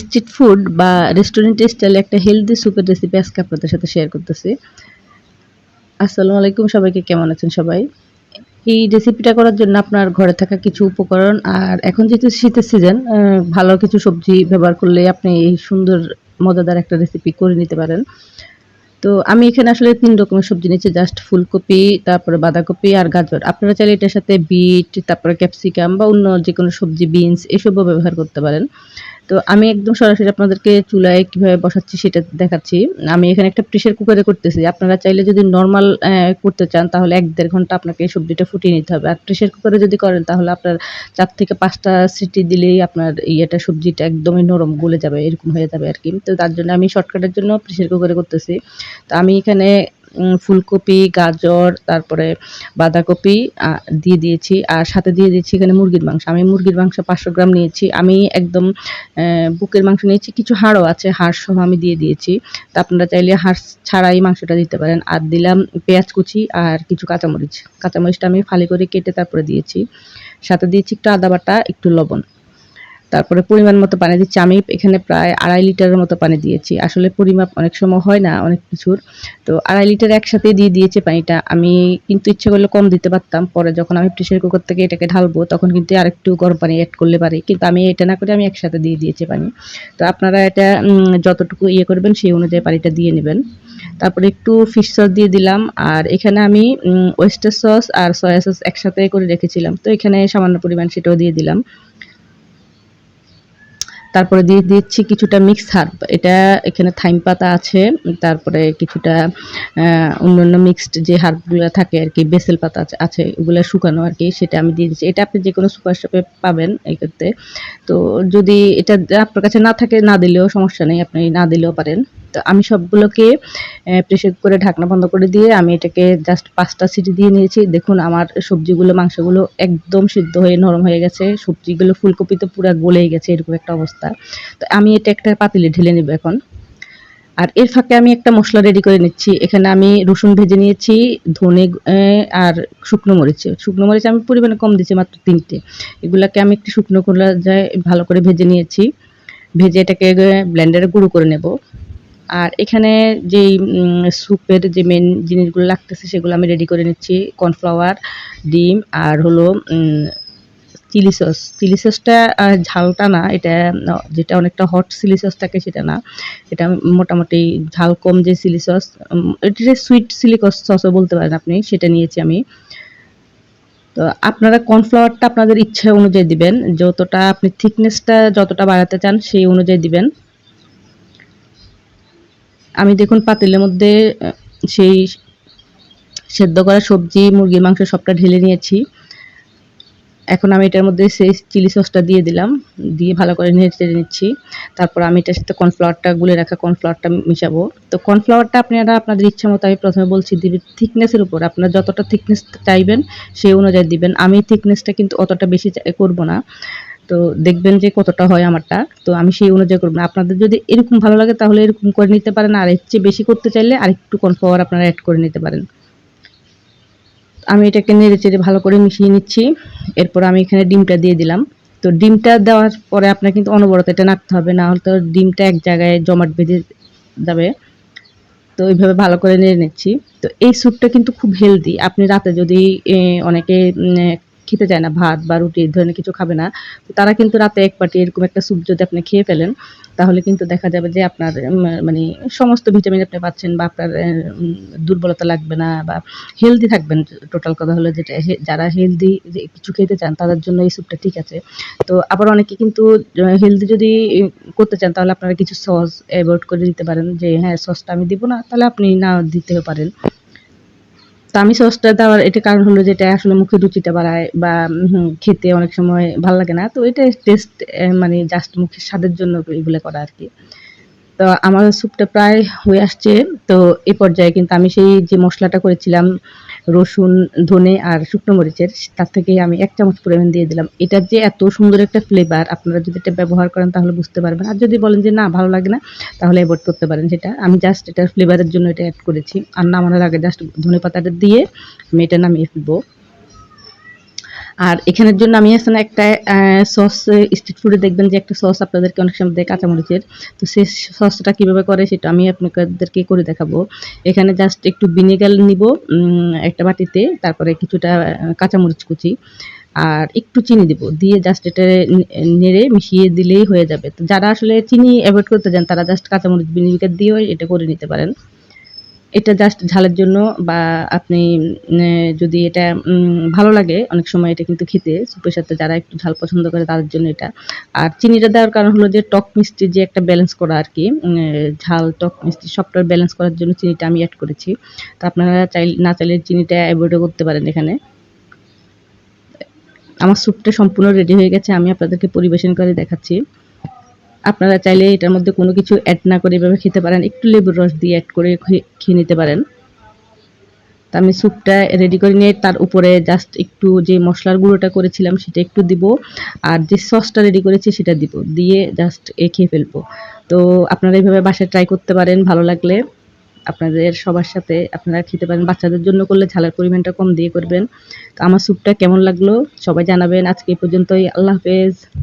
Street food বা restaurant স্টাইলে একটা হেলদি স্যুপের রেসিপি আজকে আপনাদের সাথে শেয়ার করতেছি। আসসালামু আলাইকুম, সবাইকে কেমন আছেন সবাই? এই রেসিপিটা করার জন্য আপনার ঘরে থাকা কিছু উপকরণ আর এখন যেহেতু শীতের সিজন ভালো কিছু সবজি ব্যবহার করলে আপনি এই সুন্দর, মজাদার একটা রেসিপি করে নিতে পারেন। তো আমি এখানে আসলে তিন রকমের সবজি নিচ্ছি জাস্ট ফুলকপি, তারপরে বাঁধাকপি আর গাজর। আপনারা চাইলে এটার সাথে বিট, তারপরে ক্যাপসিকাম বা অন্য যে কোনো সবজি, বিনস, এসবও ব্যবহার করতে পারেন। তো আমি একদম সরাসরি আপনাদেরকে চুলায় কীভাবে বসাচ্ছি সেটা দেখাচ্ছি। আমি এখানে একটা প্রেশার কুকারে করতেছি। আপনারা চাইলে যদি নর্মাল করতে চান, তাহলে এক দেড় ঘণ্টা আপনাকে সবজিটা ফুটিয়ে নিতে হবে। আর প্রেশার কুকারে যদি করেন, তাহলে আপনার চার থেকে পাঁচটা সিটি দিলেই আপনার ইয়েটা, সবজিটা একদমই নরম গলে যাবে, এরকম হয়ে যাবে আর কি তো তার জন্য আমি শর্টকাটের জন্য প্রেশার কুকারে করতেছি। তো আমি এখানে ফুলকপি, গাজর, তারপরে বাঁধাকপি দিয়ে দিয়েছি। আর সাথে দিয়ে দিয়েছি এখানে মুরগির মাংস। আমি মুরগির মাংস পাঁচশো গ্রাম নিয়েছি। আমি একদম বুকের মাংস নিয়েছি। কিছু হাড়ও আছে, হাড় সহ আমি দিয়ে দিয়েছি। তা আপনারা চাইলে হাড় ছাড়াই মাংসটা দিতে পারেন। আর দিলাম পেঁয়াজ কুচি আর কিছু কাঁচামরিচ। কাঁচামরিচটা আমি ফালি করে কেটে তারপরে দিয়েছি। সাথে দিয়েছি একটু আদা বাটা, একটু লবণ। তারপরে পরিমাণ মতো পানি দিচ্ছি। আমি এখানে প্রায় আড়াই লিটারের মতো পানি দিয়েছি। আসলে পরিমাপ অনেক সময় হয় না, অনেক কিছুর। তো আড়াই লিটার একসাথে দিয়ে দিয়েছে পানিটা। আমি কিন্তু ইচ্ছে করলে কম দিতে পারতাম। পরে যখন আমি প্রেশার কুকার থেকে এটাকে ঢালবো, তখন কিন্তু আরেকটু গরম পানি অ্যাড করলে পারি। কিন্তু আমি এটা না করে আমি একসাথে দিয়ে দিয়েছি পানি। তো আপনারা এটা যতটুকু ইয়ে করবেন সেই অনুযায়ী পানিটা দিয়ে নেবেন। তারপরে একটু ফিশ সস দিয়ে দিলাম। আর এখানে আমি ওয়েস্টার সস আর সয়া সস একসাথে করে রেখেছিলাম। তো এখানে সামান্য পরিমাণ সেটাও দিয়ে দিলাম। তারপরে দিয়ে দিচ্ছি কিছুটা মিক্স হার্ব এটা এখানে থাইম পাতা আছে, তারপরে কিছুটা অন্যান্য মিক্সড যে হার্বগুলো থাকে আর কি বেসেল পাতা আছে ওগুলো শুকানো আর কি, সেটা আমি দিয়ে দিচ্ছি। এটা আপনি যে কোনো সুপার শপে পাবেন এই ক্ষেত্রে। তো যদি এটা আপনার কাছে না থাকে, না দিলেও সমস্যা নেই, আপনি না দিলেও পারেন। তো আমি সবগুলোকে প্রেশার করে ঢাকনা বন্ধ করে দিয়ে আমি এটাকে জাস্ট পাঁচটা সিটি দিয়ে নিয়েছি। দেখুন, আমার সবজিগুলো, মাংসগুলো একদম সিদ্ধ হয়ে, নরম হয়ে গেছে। সবজিগুলো ফুলকপি তো পুরো গলেই গেছে, এরকম একটা অবস্থা। তো আমি এটা একটা পাতিলে ঢেলে নেব এখন। আর এর ফাঁকে আমি একটা মশলা রেডি করে নিচ্ছি। এখানে আমি রসুন ভেজে নিয়েছি, ধনে আর শুকনো মরিচ। শুকনো মরিচ আমি পরিমাণে কম দিচ্ছি মাত্র তিনটে। এগুলাকে আমি একটু শুকনো করে, যায় ভালো করে ভেজে নিয়েছি। ভেজে এটাকে ব্লেন্ডারে গুঁড়ো করে নেব। আর এখানে যেই স্যুপের যে মেন জিনিসগুলো লাগতেছে সেগুলো আমি রেডি করে নিচ্ছি। কর্নফ্লাওয়ার ডিম আর হলো চিলি সস চিলি সসটা ঝালটা না, এটা, যেটা অনেকটা হট চিলি সস থাকে সেটা না। এটা মোটামুটি ঝাল কম যে চিলি সস এটা সুইট চিলি সসও বলতে পারেন আপনি, সেটা নিয়েছি আমি। তো আপনারা কর্নফ্লাওয়ারটা আপনাদের ইচ্ছা অনুযায়ী দিবেন। যতটা আপনি থিকনেসটা যতটা বাড়াতে চান, সেই অনুযায়ী দিবেন। আমি দেখুন পাতিলের মধ্যে সেই সেদ্ধ করা সবজি, মুরগির মাংস সবটা ঢেলে নিয়েছি। এখন আমি এটার মধ্যে সেই চিলি সসটা দিয়ে দিলাম, দিয়ে ভালো করে নেড়ে নিচ্ছি। তারপর আমি এটার সাথে কর্নফ্লাওয়ারটা, গুলে রাখা কর্নফ্লাওয়ারটা মিশাবো। তো কর্নফ্লাওয়ারটা আপনারা আপনাদের ইচ্ছা মতো আমি প্রথমে বলছি দিবেন থিকনেসের উপর। আপনারা যতটা থিকনেস চাইবেন, সেই অনুযায়ী দিবেন। আমি থিকনেসটা কিন্তু অতটা বেশি করব না। তো দেখবেন যে কতটা হয় আমারটা। তো আমি সেই অনুযায়ী করব আপনাদের যদি এরকম ভালো লাগে তাহলে এরকম করে নিতে পারেন। আর এর চেয়ে বেশি করতে চাইলে আরেকটু কর্নফ্লাওয়ার আপনারা অ্যাড করে নিতে পারেন। আমি এটাকে নেড়ে চেড়ে ভালো করে মিশিয়ে নিচ্ছি। এরপর আমি এখানে ডিমটা দিয়ে দিলাম। তো ডিমটা দেওয়ার পরে আপনার কিন্তু অনবরত এটা নাড়তে হবে। না হলে তো ডিমটা এক জায়গায় জমাট বেঁধে যাবে। তো এইভাবে ভালো করে নেড়ে নিচ্ছি। তো এই স্যুপটা কিন্তু খুব হেলদি আপনি রাতে যদি অনেকে খেতে চায় না, ভাত বা রুটি ধরনের কিছু খাবে না। তারা কিন্তু রাতে এক পাটি এরকম একটা স্যুপ যদি আপনি খেয়ে ফেলেন, তাহলে কিন্তু দেখা যাবে যে আপনার মানে সমস্ত ভিটামিন আপনি পাচ্ছেন বা আপনার দুর্বলতা লাগবে না বা হেলদি থাকবেন টোটাল কথা হলো যেটা। যারা হেলদি কিছু খেতে চান, তাদের জন্য এই স্যুপটা ঠিক আছে। তো আবার অনেকে কিন্তু হেলদি যদি করতে চান, তাহলে আপনারা কিছু সস অ্যাভয়েড করে দিতে পারেন যে হ্যাঁ সসটা আমি দিব না, তাহলে আপনি না দিতেও পারেন। তো আমি সসটা দেওয়ার এটা কারণ হলো যেটা আসলে মুখে রুচিটা বাড়ায় বা খেতে অনেক সময় ভালো লাগে না। তো এটা টেস্ট মানে জাস্ট মুখের স্বাদের জন্য এগুলো করা আর কি তো আমার স্যুপটা প্রায় হয়ে আসছে। তো এ পর্যায়ে কিন্তু আমি সেই যে মশলাটা করেছিলাম রসুন, ধনে আর শুকনো মরিচের, তার থেকে আমি এক চামচ পরিমাণ দিয়ে দিলাম। এটা যে এত সুন্দর একটা ফ্লেভার আপনারা যদি এটা ব্যবহার করেন তাহলে বুঝতে পারবেন। আর যদি বলেন যে না, ভালো লাগে না, তাহলে অ্যাভয়েড করতে পারেন সেটা। আমি জাস্ট এটার ফ্লেভারের জন্য এটা অ্যাড করেছি। আর নামানোর আগে জাস্ট ধনে পাতাটা দিয়ে আমি এটা নামিয়ে ফেলব। আর এখানের জন্য আমি আসলে একটা সস স্ট্রিট ফুডে দেখবেন যে একটা সস আপনাদেরকে অনেক সময় দেয় কাঁচামরিচের। তো সেই সসটা কীভাবে করে সেটা আমি আপনাদেরকে করে দেখাবো। এখানে জাস্ট একটু ভিনেগার নিব একটা বাটিতে, তারপরে কিছুটা কাঁচামরিচ কুচি। আর একটু চিনি দিব, দিয়ে জাস্ট এটা নেড়ে মিশিয়ে দিলেই হয়ে যাবে। তো যারা আসলে চিনি অ্যাভয়েড করতে চান, তারা জাস্ট কাঁচামরিচ ভিনেগার দিয়েও এটা করে নিতে পারেন। এটা জাস্ট ঝালের জন্য বা আপনি যদি এটা ভালো লাগে, অনেক সময় এটা কিন্তু খেতে স্যুপের সাথে যারা একটু ঝাল পছন্দ করে তাদের জন্য এটা। আর চিনিটা দেওয়ার কারণ হলো যে টক মিষ্টি যে একটা ব্যালেন্স করা আর কি ঝাল, টক মিষ্টি সবটা ব্যালেন্স করার জন্য চিনিটা আমি অ্যাড করেছি। তো আপনারা চাই না চাইলে চিনিটা অ্যাভয়েডও করতে পারেন এখানে। আমার স্যুপটা সম্পূর্ণ রেডি হয়ে গেছে, আমি আপনাদেরকে পরিবেশন করে দেখাচ্ছি। আপনারা চাইলে এটার মধ্যে কোনো কিছু অ্যাড না করে এভাবে খেতে পারেন। একটু লেবুর রস দিয়ে অ্যাড করে খেয়ে- নিতে পারেন। তা আমি স্যুপটা রেডি করে নিয়ে তার উপরে জাস্ট একটু যে মশলার গুঁড়োটা করেছিলাম সেটা একটু দিব, আর যে সসটা রেডি করেছি সেটা দিব। দিয়ে জাস্ট এ খেয়ে ফেলব। তো আপনারা এইভাবে বাসায় ট্রাই করতে পারেন, ভালো লাগলে। আপনাদের সবার সাথে আপনারা খেতে পারেন। বাচ্চাদের জন্য করলে ঝালের পরিমাণটা কম দিয়ে করবেন। তো আমার স্যুপটা কেমন লাগল সবাই জানাবেন। আজকে এই পর্যন্তই। আল্লাহ হাফেজ।